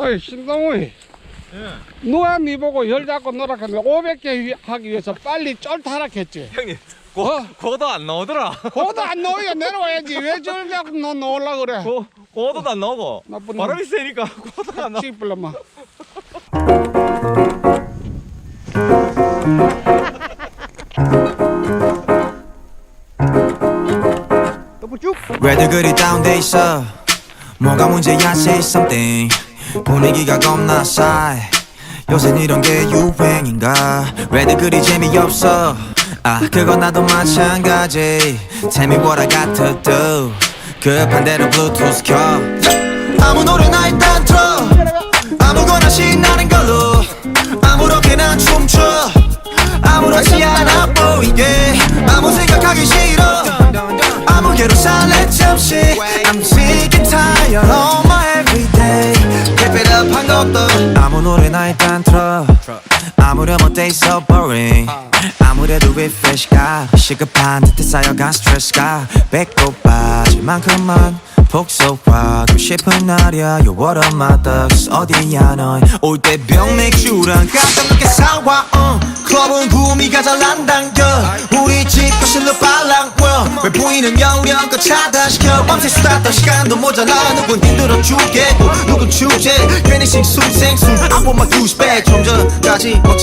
어이 신동우이. 누가 니 보고 열 잡고 놀았겠네 500개 하기 위해서 빨리 쫄타락했지. 형님 고, 어? 고도 안 나오더라. 고도 안 나오니까 내려와야지. 왜쫄 잡고 너 놓으려 그래? 고, 고도도 안 나오고. 나쁜 바람이 세니까 고도가 안 나오고 찌불러마. 왜들 그리 다운돼 있어? 뭐가 문제야 say something 분위기가 겁나 싸해. 요새 이런 게 유행인가? 왜들 그리 재미없어? 아 그건 나도 마찬가지. Tell me what I got to do 급한 대로 블루투스 켜. 아무 노래나 일단 틀어. 아무거나 신나는 걸로. 아무렇게나 춤춰. 아무렇지 않아 보이게. 아무 생각하기 싫어. 아무개로 살래 잠시. I'm 것도 아무 노래나 일단 틀어 아무렴 어때? 있어 boring. 아무래도 refresh가 시급한 듯해 쌓여간 스트레스가 배꼽 빠질 만큼만 복속하고 싶은 날이야. You what up my thugs. 어디야 넌올때 병 맥주랑 깜짝 놀게 사와 uh. 클럽은 구미가 잘 난당겨. 우리 집 거실로 빨랑 왜 보이는 여우령껏 차단시켜? 밤새 수다 떨 시간도 모자라. 누군 힘들어 죽겠고 누군 주제? 괜히 식수생수 I want my douche back 좀 전까지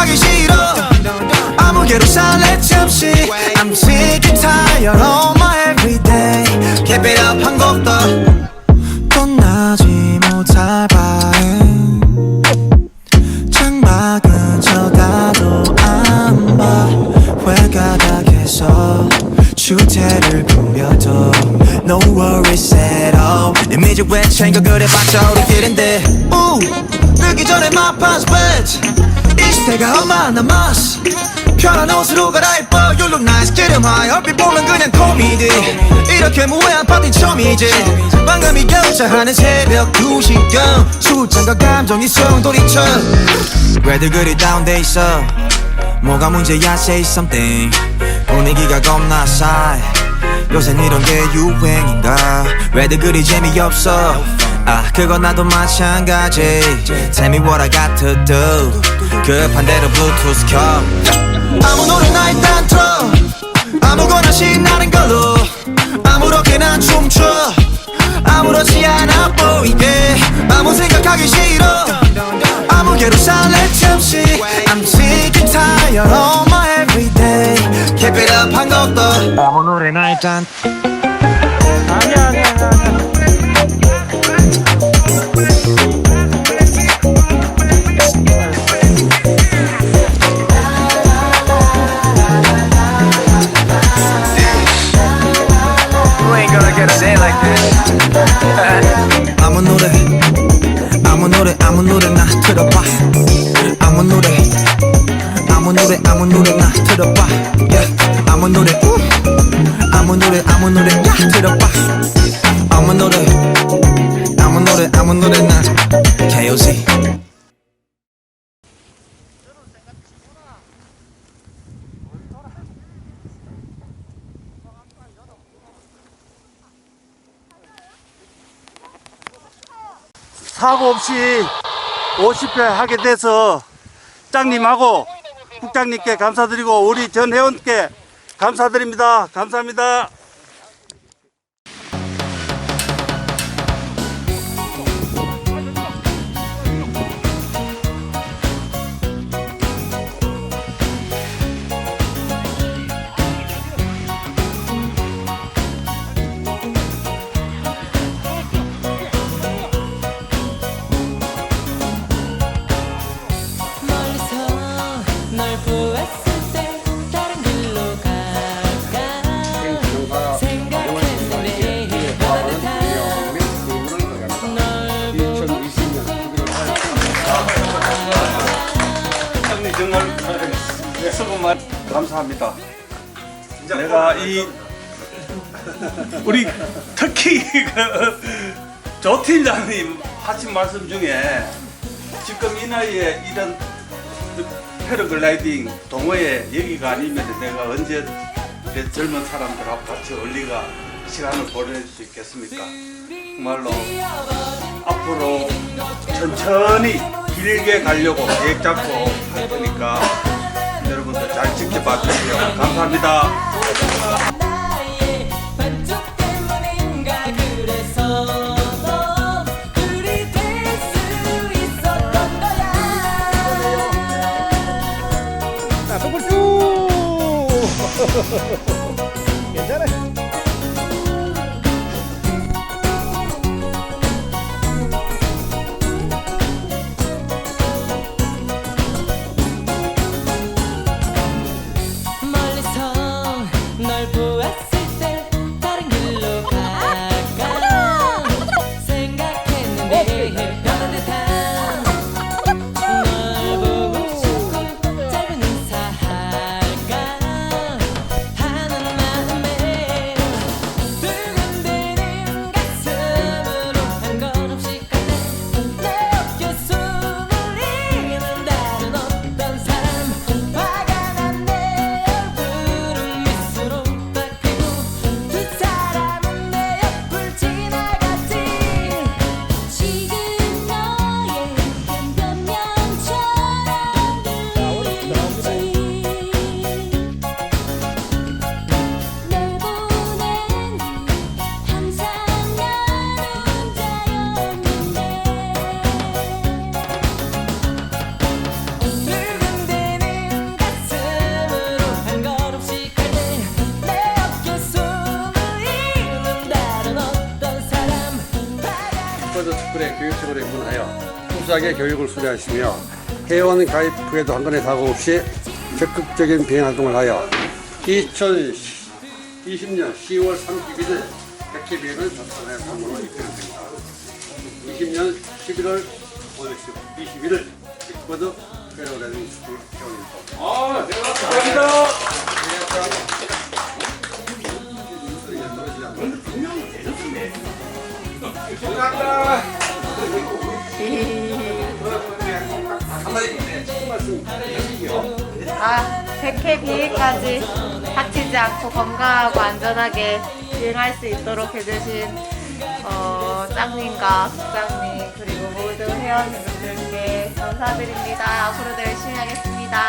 하기 싫어. 아무개로 살래 잠시. I'm sick and tired of my everyday. Keep it up 한 곡도. 떠나지 못할 바에 창밖은 쳐다도 안봐. 회가닥해서 주태를 부려도 No worries at all. 이미지 왜 챙겨 그래봤자 우리끼린데 우 늦기 전에 my past bed 이 시대가 얼마 남았어. 편한 옷으로 갈아입어. You look nice. 기름하여 얼핏 보면 그냥 코미디 이렇게 무해한 파티 처음이지. 방금이 결자하는 새벽 2시경. 술잔과 감정이 소용돌이쳐 왜들 그리 다운돼 있어? 뭐가 문제야? Say something. 분위기가 겁나 싸해. 요새 이런 게 유행인가? 왜들 그리 재미없어 아 그건 나도 마찬가지. Tell me what I got to do 급한 대로 블루투스 켜. 아무 노래나 일단 틀어 아무거나 신나는 걸로. 아무렇게나 춤춰. 아무렇지 않아 보이게. 아무 생각하기 싫어. 아무개로 살래 잠시. I'm sick and tired of my everyday. Keep it up 한 것도. 아무 노래나 일단. 아 무 노래 아무 노래 아무 노래나 틀어봐. 아무 노래 아무 노래 아무 노래나 틀어봐. Yeah. 아무 노래 우. 아무 노래 아무 노래나 틀어봐. 아무 노래 아무 노래 아무 노래나 KOZ 사고 없이 50회 하게 돼서 국장님하고 국장님께 감사드리고 우리 전 회원께 감사드립니다. 감사합니다. 내가 이 우리 특히 그조 팀장님 하신 말씀 중에 지금 이 나이에 이런 그 패러글라이딩 동호회 여기가 아니면 내가 언제 내 젊은 사람들하고 같이 어울리가 시간을 보낼 수 있겠습니까? 정말로 앞으로 천천히 길게 가려고 계획 잡고 할 테니까 여러분들 잘 지켜봐 주세요. 감사합니다. 나의 스포츠 특별의 교육청으로 입문하여 투수하게 교육을 수료하시며 회원 가입 후에도 한 건의 사고 없이 적극적인 비행 활동을 하여 2020년 10월 31일 백회 비행을 접선해 상으로 이끌어드립니다. 20년 11월 21일 빅버드 페어레딩 스쿨 회원입니다. 아, 네, 감사합니다. 아, 100회 비행까지 다치지 않고 건강하고 안전하게 비행할 수 있도록 해주신 어, 짱님과 국장님 그리고 모든 회원님들께 감사드립니다. 앞으로도 열심히 하겠습니다.